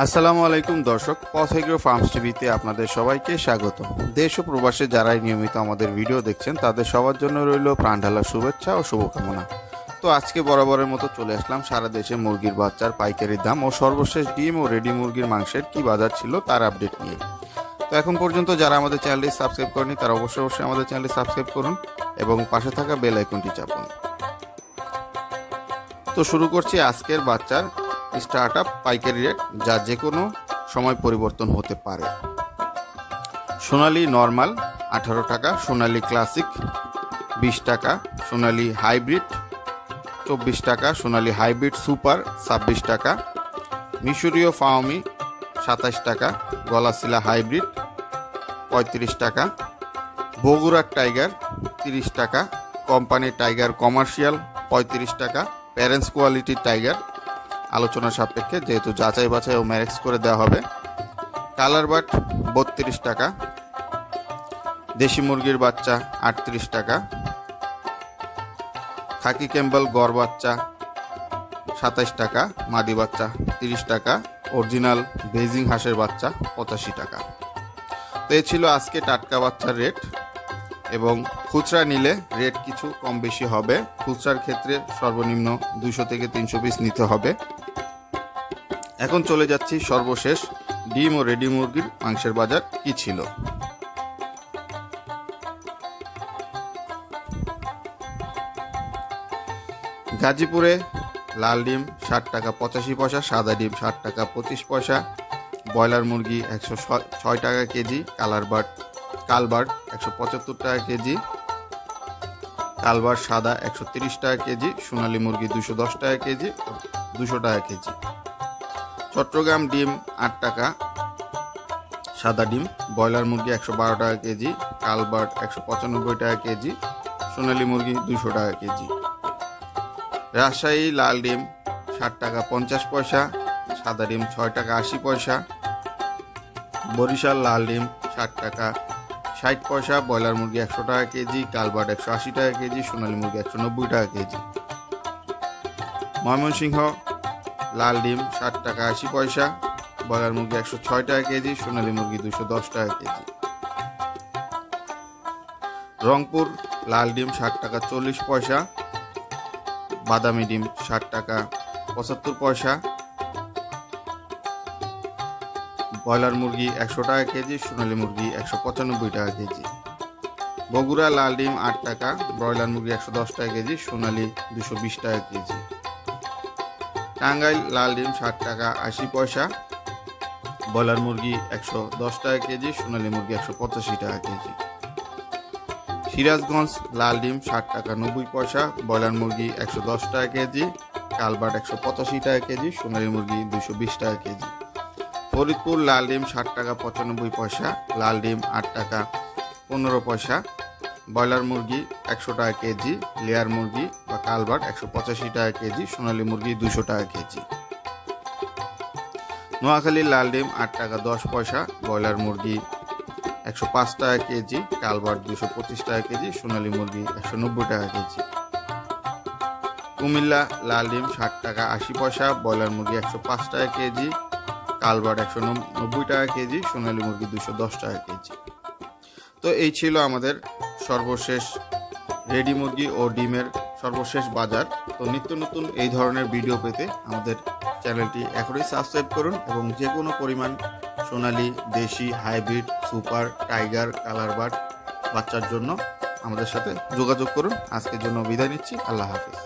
আসসালামু আলাইকুম দর্শক পথেগ্রো ফার্মস টিভিতে আপনাদের সবাইকে স্বাগত। দেশ ও প্রবাসে যারাই নিয়মিত আমাদের ভিডিও দেখছেন, তাদের সবার জন্য রইল প্রাণঢালা শুভেচ্ছা ও শুভকামনা। তো আজকে বরাবরের মতো চলে আসলাম সারা দেশে মুরগির বাচ্চার পাইকারি দাম ও সর্বশেষ ডিম ও রেডি মুরগির মাংসের কি বাজার ছিল তার আপডেট নিয়ে। তো এখন পর্যন্ত যারা আমাদের চ্যানেলটি সাবস্ক্রাইব করেনি তারা অবশ্যই অবশ্যই আমাদের চ্যানেলটি সাবস্ক্রাইব করুন এবং পাশে থাকা বেল আইকনটি চাপুন। তো শুরু করছি আজকের বাচ্চার স্টার্ট আপ পাইকারি রেট যা যে কোনো সময় পরিবর্তন হতে পারে। সোনালি নর্মাল আঠারো টাকা, সোনালি ক্লাসিক বিশ টাকা, সোনালি হাইব্রিড চব্বিশ টাকা, সোনালি হাইব্রিড সুপার ছাব্বিশ টাকা, মিশরীয় ফাওমি, সাতাশ টাকা, গলাশিলা হাইব্রিড পঁয়ত্রিশ টাকা বগুড়ার টাইগার তিরিশ টাকা কোম্পানির টাইগার কমার্শিয়াল পঁয়ত্রিশ টাকা প্যারেন্টস কোয়ালিটির টাইগার আলোচনা সাপেক্ষে, যেহেতু যাচাই বাছাই ও ম্যারেক্স করে দেওয়া হবে, কালার বাট বত্রিশ টাকা, দেশি মুরগির বাচ্চা আটত্রিশ টাকা, খাকি ক্যাম্বেল গড় বাচ্চা সাতাশ টাকা, মাদি বাচ্চা তিরিশ টাকা, অরিজিনাল বেজিং হাঁসের বাচ্চা পঁচাশি টাকা। তো এ ছিল আজকে টাটকা বাচ্চার রেট, এবং খুচরা নিলে রেট কিছু কম বেশি হবে। খুচরার ক্ষেত্রে সর্বনিম্ন দুশো থেকে তিনশো পিস নিতে হবে। এখন চলে যাচ্ছি সর্বশেষ ডিম ও রেডি মুরগির মাংসের বাজার কি ছিল? গাজীপুরে লাল ডিম ষাট টাকা পঁচাশি পয়সা, সাদা ডিম ষাট টাকা পঁচিশ পয়সা, ব্রয়লার মুরগি একশো ছয় টাকা কেজি, কালার বার্ড কালবার্ড একশো পঁচাত্তর টাকা কেজি কালবার সাদা একশো তিরিশ টাকা কেজি, সোনালী মুরগি দুশো দশ টাকা কেজি, দুশো টাকা কেজি। চট্টগ্রাম ডিম আট টাকা, সাদা ডিম, ব্রয়লার মুরগি একশো বারো টাকা কেজি, কালবার্ড একশো পঁচানব্বই টাকা কেজি, সোনালী মুরগি দুশো টাকা কেজি। রাজশাহী লাল ডিম ষাট টাকা পঞ্চাশ পয়সা, সাদা ডিম ছয় টাকা আশি পয়সা, বরিশাল লাল ডিম ষাট টাকা ষাট পয়সা, ব্রয়লার মুরগি একশো টাকা কেজি, কালবার্ড একশো আশি টাকা কেজি, সোনালী মুরগি একশো নব্বই টাকা কেজি। ময়মনসিংহ লাল ডিম, ষাট টাকা আশি পয়সা, ব্রয়লার মুরগি একশো ছয় টাকা কেজি, সোনালী মুরগি দুশো দশ টাকা কেজি। রংপুর, লাল ডিম ষাট টাকা চল্লিশ পয়সা, বাদামি ডিম ষাট টাকা পঁচাত্তর পয়সা, ব্রয়লার মুরগি একশো টাকা কেজি, সোনালী মুরগি একশো পঁচানব্বই টাকা কেজি। বগুড়া, লাল ডিম আট টাকা, ব্রয়লার মুরগি একশো দশ টাকা কেজি, সোনালি দুশো বিশ টাকা কেজি। টাঙ্গাইল লাল ডিম ষাট টাকা আশি পয়সা। ব্রয়লার মুরগি একশো দশ টাকা কেজি, সোনালী মুরগি একশো পঁচাশি টাকা কেজি। সিরাজগঞ্জ লাল ডিম ষাট টাকা নব্বই পয়সা, ব্রয়লার মুরগি একশো দশ টাকা কেজি, কালবাট একশো পঁচাশি টাকা কেজি, সোনালী মুরগি দুশো বিশ টাকা কেজি। ফরিদপুর লাল ডিম ষাট টাকা পঁচানব্বই পয়সা, লাল ডিম আট টাকা পনেরো পয়সা ব্রয়লার মুরগি একশো টাকা কেজি, লেয়ার মুরগি বা কালবাট একশো পঁচাশি টাকা কেজি, সোনালী মুরগি দুশো টাকা কেজি। নোয়াখালী লাল ডিম আট টাকা দশ পয়সা, ব্রয়লার মুরগি একশো পাঁচ টাকা কেজি কালবার দুশো পঁচিশ টাকা কেজি, সোনালী মুরগি একশো নব্বই টাকা কেজি। কুমিল্লা লাল ডিম ষাট টাকা আশি পয়সা, ব্রয়লার মুরগি একশো পাঁচ টাকা কেজি কালবার একশো নব্বই টাকা কেজি, সোনালী মুরগি দুশো দশ টাকা কেজি। তো এই ছিল আমাদের সর্বশেষ রেডি মুরগি ও ডিমের সর্বশেষ বাজার। তো নিত্য নতুন এই ধরনের ভিডিও পেতে আমাদের চ্যানেলটি এখনই সাবস্ক্রাইব করুন এবং যে কোনো পরিমাণ সোনালি, দেশি, hybrid, super, tiger colour bird বাচ্চার জন্য আমাদের সাথে যোগাযোগ করুন। আজকের জন্য বিদায় নিচ্ছি। আল্লাহ হাফিজ।